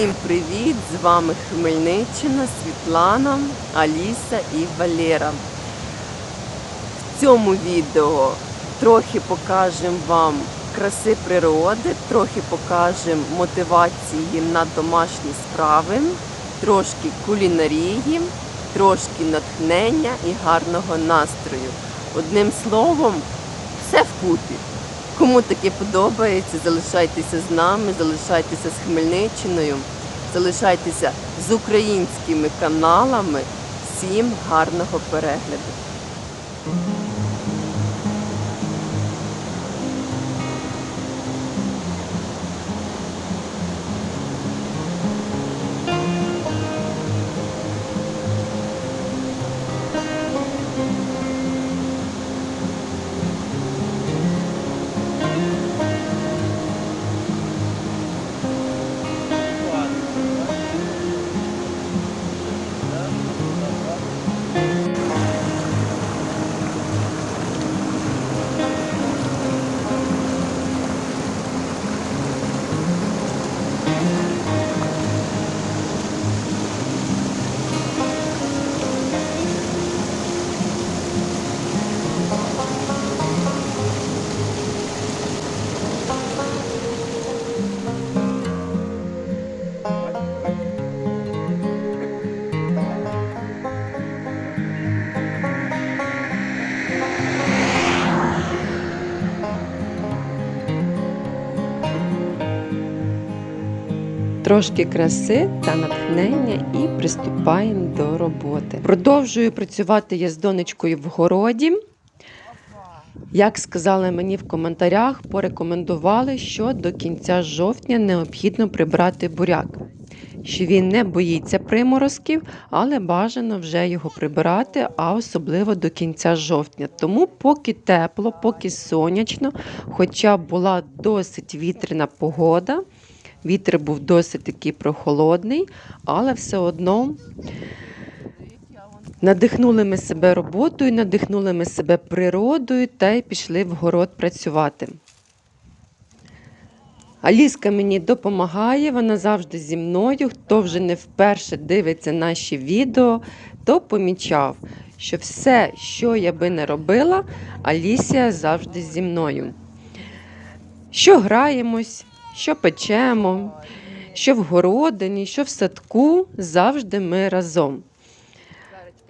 Всім привіт! З вами Хмельниччина, Світлана, Аліса і Валера. В цьому відео трохи покажемо вам краси природи, трохи покажемо мотивації на домашні справи, трошки кулінарії, трошки натхнення і гарного настрою. Одним словом, все вкупі. Кому таке подобається, залишайтеся з нами, залишайтеся з Хмельниччиною, залишайтеся з українськими каналами. Всім гарного перегляду! Трошки краси та натхнення і приступаємо до роботи. Продовжую працювати я з донечкою в городі. Як сказали мені в коментарях, порекомендували, що до кінця жовтня необхідно прибрати буряк. Що він не боїться приморозків, але бажано вже його прибирати, а особливо до кінця жовтня. Тому поки тепло, поки сонячно, хоча була досить вітряна погода, вітер був досить такий прохолодний, але все одно Надихнули ми себе роботою, надихнули ми себе природою та й пішли в город працювати. Аліска мені допомагає, вона завжди зі мною. Хто вже не вперше дивиться наші відео, то помічав, що все, що я би не робила, Алісія завжди зі мною. Що граємось, що печемо, що в городині, що в садку, завжди ми разом.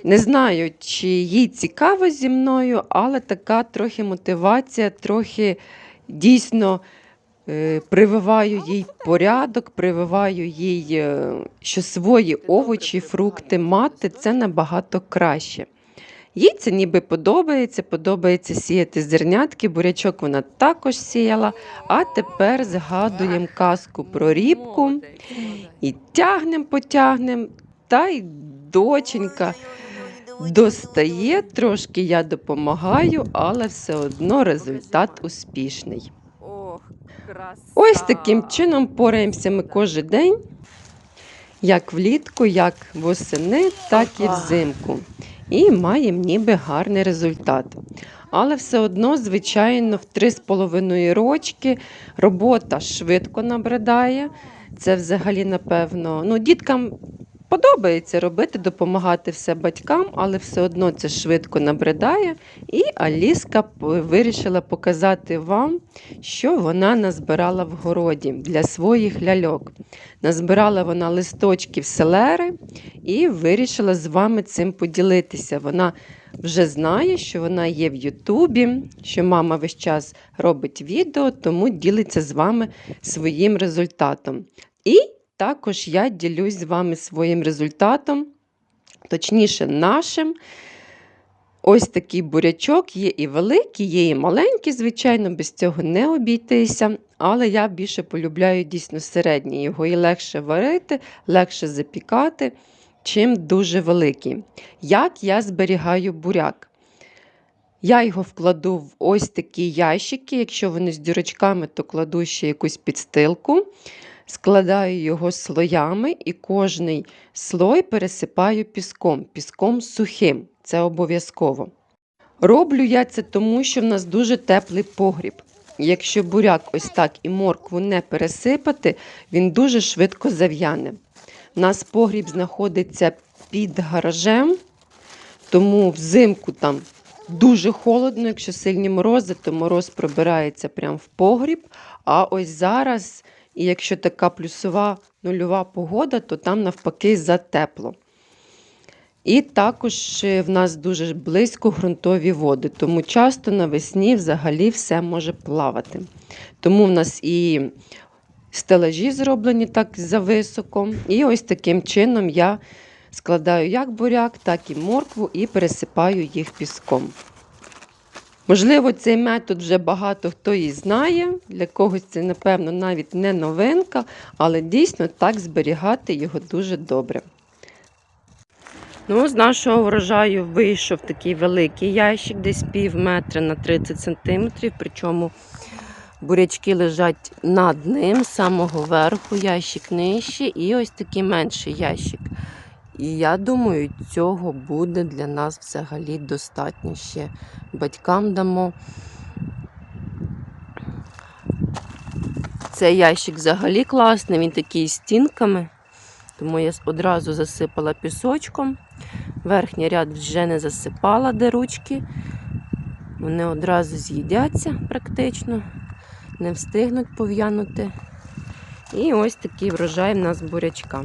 Не знаю, чи їй цікаво зі мною, але така трохи мотивація, трохи дійсно е, прививаю їй порядок, прививаю їй, е, що свої овочі, фрукти мати це набагато краще. Їй це ніби подобається, подобається сіяти зернятки, бурячок вона також сіяла, а тепер згадуємо казку про рібку і тягнем, потягнем, та й доченька достає, трошки я допомагаю, але все одно результат успішний. Ось таким чином пораємося ми кожен день, як влітку, як восени, так і взимку. І маємо ніби гарний результат. Але все одно, звичайно, в 3,5 рочки робота швидко набридає. Це взагалі, напевно, ну, діткам подобається робити, допомагати все батькам, але все одно це швидко набридає. І Аліска вирішила показати вам, що вона назбирала в городі для своїх ляльок. Назбирала вона листочків селери і вирішила з вами цим поділитися. Вона вже знає, що вона є в Ютубі, що мама весь час робить відео, тому ділиться з вами своїм результатом. І також я ділюсь з вами своїм результатом, точніше, нашим. Ось такий бурячок є і великий, є і маленький, звичайно, без цього не обійтися. Але я більше полюбляю дійсно середній. Його і легше варити, легше запікати, чим дуже великий. Як я зберігаю буряк? Я його вкладу в ось такі ящики. Якщо вони з дірочками, то кладу ще якусь підстилку. Складаю його слоями і кожний слой пересипаю піском, піском сухим. Це обов'язково. Роблю я це тому, що в нас дуже теплий погріб. Якщо буряк ось так і моркву не пересипати, він дуже швидко зав'яне. У нас погріб знаходиться під гаражем, тому взимку там дуже холодно. Якщо сильні морози, то мороз пробирається прямо в погріб. А ось зараз, і якщо така плюсова нульова погода, то там навпаки затепло. І також е, в нас дуже близько ґрунтові води, тому часто навесні взагалі все може плавати. Тому в нас і стелажі зроблені так зависоко. І ось таким чином я складаю як буряк, так і моркву і пересипаю їх піском. Можливо, цей метод вже багато хто і знає. Для когось це, напевно, навіть не новинка, але дійсно так зберігати його дуже добре. Ну, з нашого врожаю вийшов такий великий ящик, десь пів метра на 30 сантиметрів. Причому бурячки лежать над ним, з самого верху, ящик нижче, і ось такий менший ящик. І я думаю, цього буде для нас взагалі достатньо ще. Батькам дамо. Цей ящик взагалі класний, він такий з стінками. Тому я одразу засипала пісочком. Верхній ряд вже не засипала, де ручки. Вони одразу з'їдяться практично, не встигнуть пов'янути. І ось такий врожай в нас бурячка.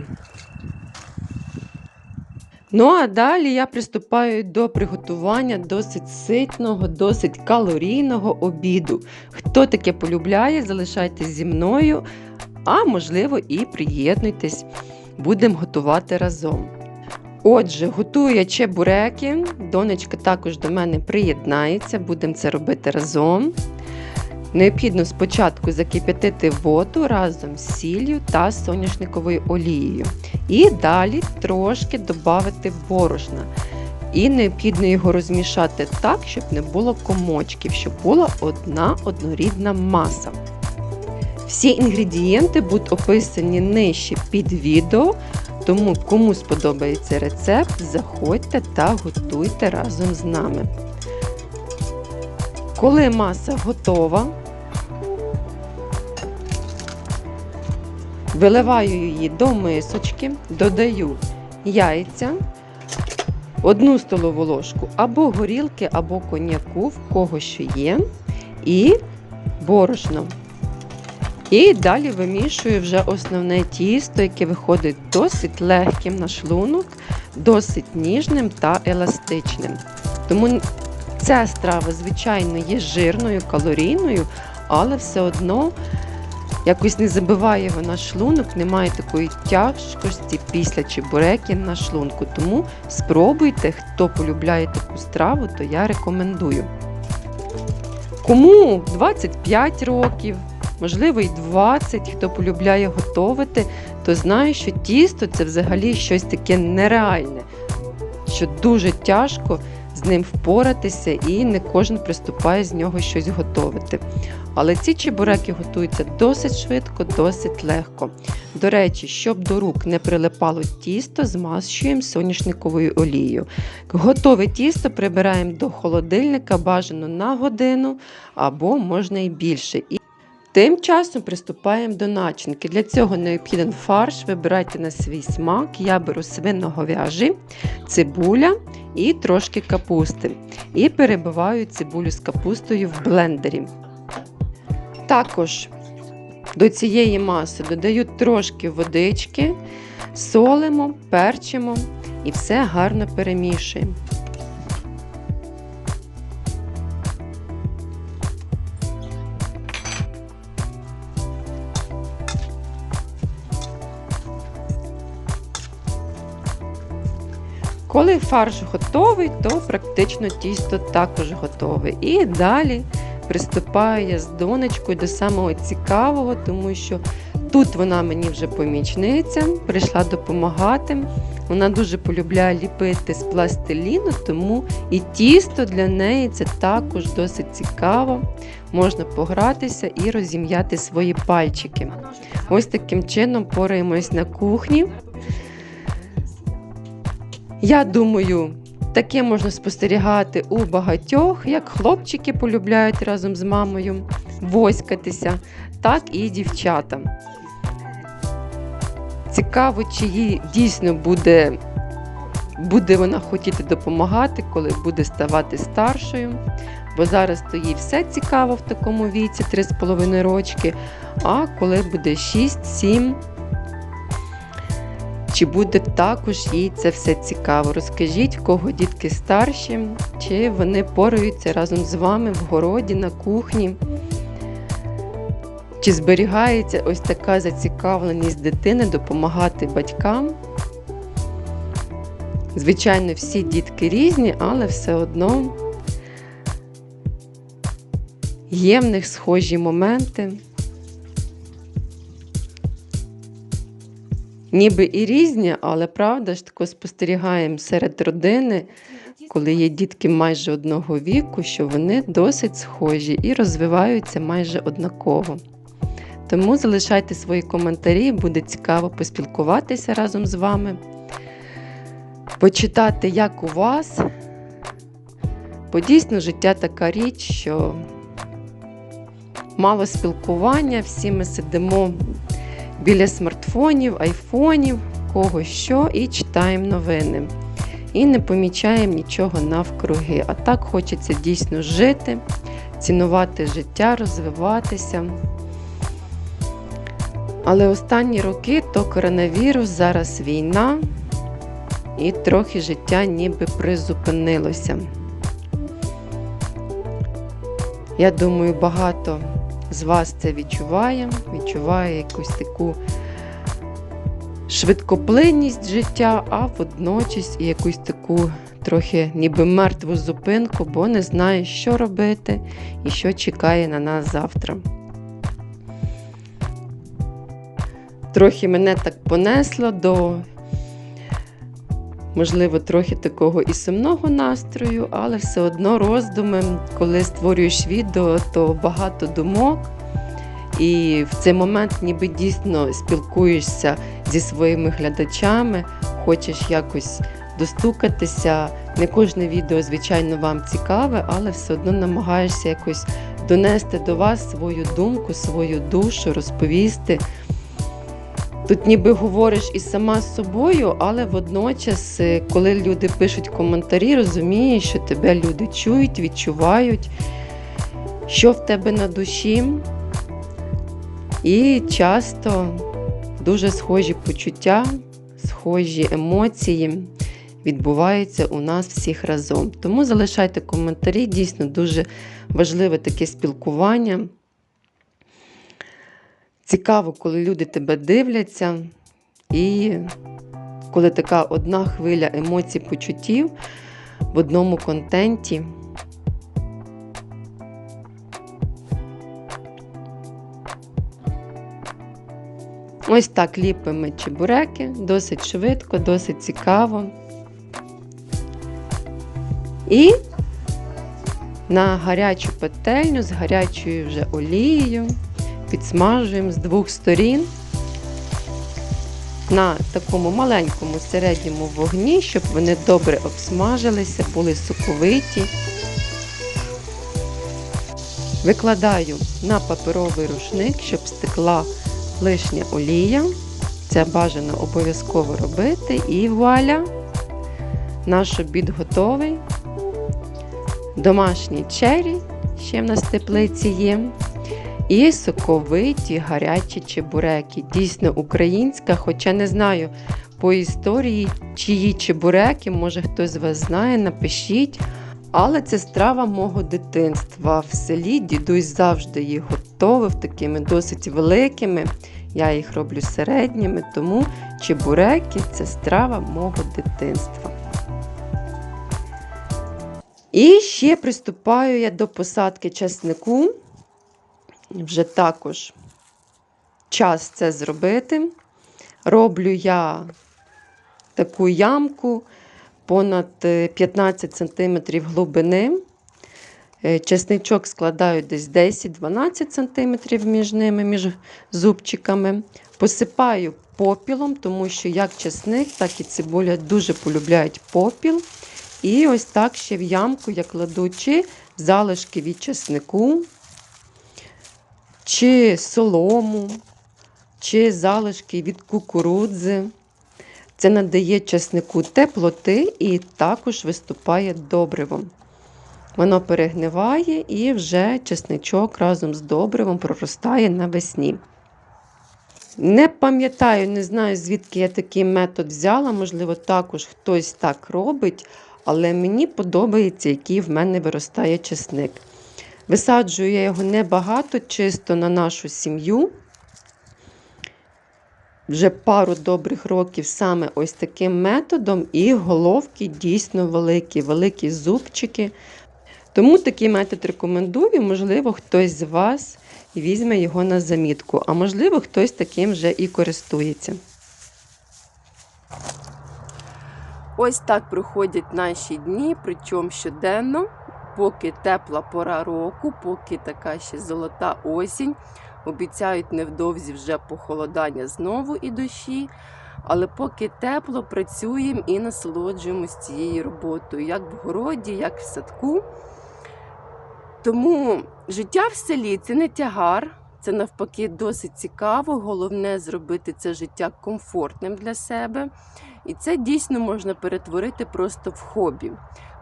Ну, а далі я приступаю до приготування досить ситного, досить калорійного обіду. Хто таке полюбляє, залишайтесь зі мною, а можливо і приєднуйтесь. Будемо готувати разом. Отже, готую я чебуреки. Донечка також до мене приєднається, будемо це робити разом. Необхідно спочатку закип'ятити воду разом з сіллю та соняшниковою олією. І далі трошки додати борошна. І необхідно його розмішати так, щоб не було комочків, щоб була одна однорідна маса. Всі інгредієнти будуть описані нижче під відео, тому кому сподобається рецепт, заходьте та готуйте разом з нами. Коли маса готова, виливаю її до мисочки, додаю яйця, одну столову ложку або горілки, або коньяку, в кого що є, і борошно. І далі вимішую вже основне тісто, яке виходить досить легким на шлунок, досить ніжним та еластичним. Тому ця страва, звичайно, є жирною, калорійною, але все одно якось не забиває вона шлунок, немає такої тяжкості після чебуреків на шлунку. Тому спробуйте, хто полюбляє таку страву, то я рекомендую. Кому 25 років, можливо, і 20, хто полюбляє готувати, то знає, що тісто це взагалі щось таке нереальне, що дуже тяжко з ним впоратися, і не кожен приступає з нього щось готувати. Але ці чебуреки готуються досить швидко, досить легко. До речі, щоб до рук не прилипало тісто, змащуємо соняшниковою олією. Готове тісто прибираємо до холодильника бажано на годину або можна і більше. Тим часом приступаємо до начинки. Для цього необхіден фарш. Вибирайте на свій смак. Я беру свиноговяжі, цибуля і трошки капусти. І перебиваю цибулю з капустою в блендері. Також до цієї маси додаю трошки водички, солимо, перчимо і все гарно перемішуємо. Коли фарш готовий, то практично тісто також готове. І далі приступаю я з донечкою до самого цікавого, тому що тут вона мені вже помічниця, прийшла допомагати. Вона дуже полюбляє ліпити з пластиліну, тому і тісто для неї це також досить цікаво. Можна погратися і розім'яти свої пальчики. Ось таким чином пораємось на кухні. Я думаю, таке можна спостерігати у багатьох, як хлопчики полюбляють разом з мамою воськатися, так і дівчата. Цікаво, чи їй дійсно буде, буде вона хотіти допомагати, коли буде ставати старшою. Бо зараз то їй все цікаво в такому віці 3,5 рочки. А коли буде 6-7, чи буде також їй це все цікаво? Розкажіть, в кого дітки старші, чи вони пораються разом з вами в городі, на кухні. Чи зберігається ось така зацікавленість дитини допомагати батькам? Звичайно, всі дітки різні, але все одно є в них схожі моменти. Ніби і різні, але правда ж тако спостерігаємо серед родини, коли є дітки майже одного віку, що вони досить схожі і розвиваються майже однаково. Тому залишайте свої коментарі, буде цікаво поспілкуватися разом з вами, почитати, як у вас. Бо дійсно життя така річ, що мало спілкування, всі ми сидимо біля смартфонів, айфонів, кого що, і читаємо новини. І не помічаємо нічого навкруги. А так хочеться дійсно жити, цінувати життя, розвиватися. Але останні роки то коронавірус, зараз війна, і трохи життя ніби призупинилося. Я думаю, багато з вас це відчуває, відчуває якусь таку швидкоплинність життя, а водночас і якусь таку трохи ніби мертву зупинку, бо не знає, що робити і що чекає на нас завтра. Трохи мене так понесло до, можливо, трохи такого і сумного настрою, але все одно роздуми, коли створюєш відео, то багато думок. І в цей момент ніби дійсно спілкуєшся зі своїми глядачами, хочеш якось достукатися. Не кожне відео, звичайно, вам цікаве, але все одно намагаєшся якось донести до вас свою думку, свою душу, розповісти. Тут ніби говориш і сама з собою, але водночас, е, коли люди пишуть коментарі, розумієш, що тебе люди чують, відчувають, що в тебе на душі. І часто дуже схожі почуття, схожі емоції відбуваються у нас всіх разом. Тому залишайте коментарі, дійсно дуже важливе таке спілкування. Цікаво, коли люди тебе дивляться, і коли така одна хвиля емоцій, почуттів в одному контенті. Ось так ліпимо чебуреки, досить швидко, досить цікаво. І на гарячу петельню з гарячою вже олією підсмажуємо з двох сторін на такому маленькому середньому вогні, щоб вони добре обсмажилися, були соковиті. Викладаю на паперовий рушник, щоб стекла лишня олія. Це бажано обов'язково робити. І вуаля, наш обід готовий. Домашній чері, ще в нас теплиці є. І соковиті гарячі чебуреки. Дійсно українська, хоча не знаю по історії, чиї чебуреки, може хтось з вас знає, напишіть. Але це страва мого дитинства. В селі дідусь завжди їх готовив такими досить великими. Я їх роблю середніми, тому чебуреки це страва мого дитинства. І ще приступаю я до посадки часнику. Вже також час це зробити. Роблю я таку ямку понад 15 см глибини. Е, Чесничок складаю десь 10-12 см між ними, між зубчиками. Посипаю попілом, тому що як чесник, так і цибуля дуже полюбляють попіл. І ось так ще в ямку я кладу чи залишки від чеснику, чи солому, чи залишки від кукурудзи. Це надає часнику теплоти і також виступає добривом. Воно перегниває і вже чесничок разом з добривом проростає навесні. Не пам'ятаю, не знаю, звідки я такий метод взяла. Можливо, також хтось так робить, але мені подобається, який в мене виростає чесник. Висаджую я його небагато, чисто на нашу сім'ю. Вже пару добрих років саме ось таким методом, і головки дійсно великі, великі зубчики. Тому такий метод рекомендую, можливо, хтось з вас візьме його на замітку, а можливо, хтось таким вже і користується. Ось так проходять наші дні, причому щоденно, поки тепла пора року, поки така ще золота осінь. Обіцяють невдовзі вже похолодання знову і дощі. Але поки тепло, працюємо і насолоджуємось цією роботою, як в городі, як в садку. Тому життя в селі це не тягар, це навпаки досить цікаво. Головне зробити це життя комфортним для себе. І це дійсно можна перетворити просто в хобі.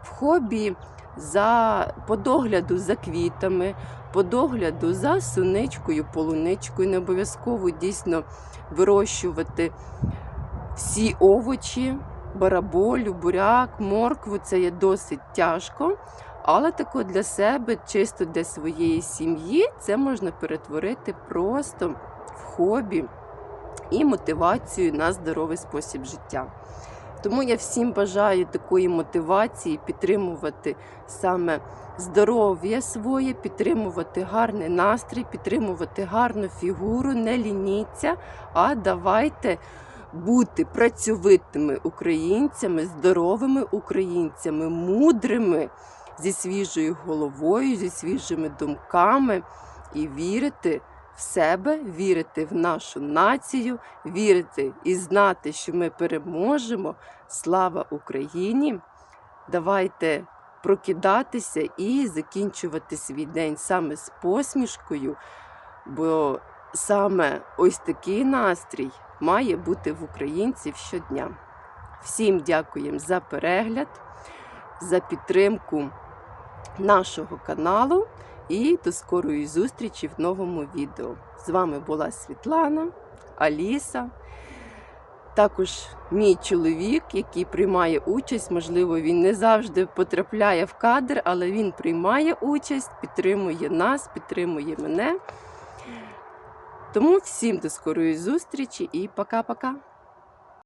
В хобі за по догляду за квітами, по догляду за суничкою, полуничкою. Не обов'язково дійсно вирощувати всі овочі, бараболю, буряк, моркву. Це є досить тяжко. Але тако для себе, чисто для своєї сім'ї, це можна перетворити просто в хобі і мотивацію на здоровий спосіб життя. Тому я всім бажаю такої мотивації підтримувати саме здоров'я своє, підтримувати гарний настрій, підтримувати гарну фігуру, не лініться, а давайте бути працьовитими українцями, здоровими українцями, мудрими, зі свіжою головою, зі свіжими думками і вірити в себе, вірити в нашу націю, вірити і знати, що ми переможемо. Слава Україні! Давайте прокидатися і закінчувати свій день саме з посмішкою, бо саме ось такий настрій має бути в українців щодня. Всім дякуємо за перегляд, за підтримку нашого каналу і до скорої зустрічі в новому відео. З вами була Світлана, Аліса. Також мій чоловік, який приймає участь, можливо, він не завжди потрапляє в кадр, але він приймає участь, підтримує нас, підтримує мене. Тому всім до скорої зустрічі і пока-пока.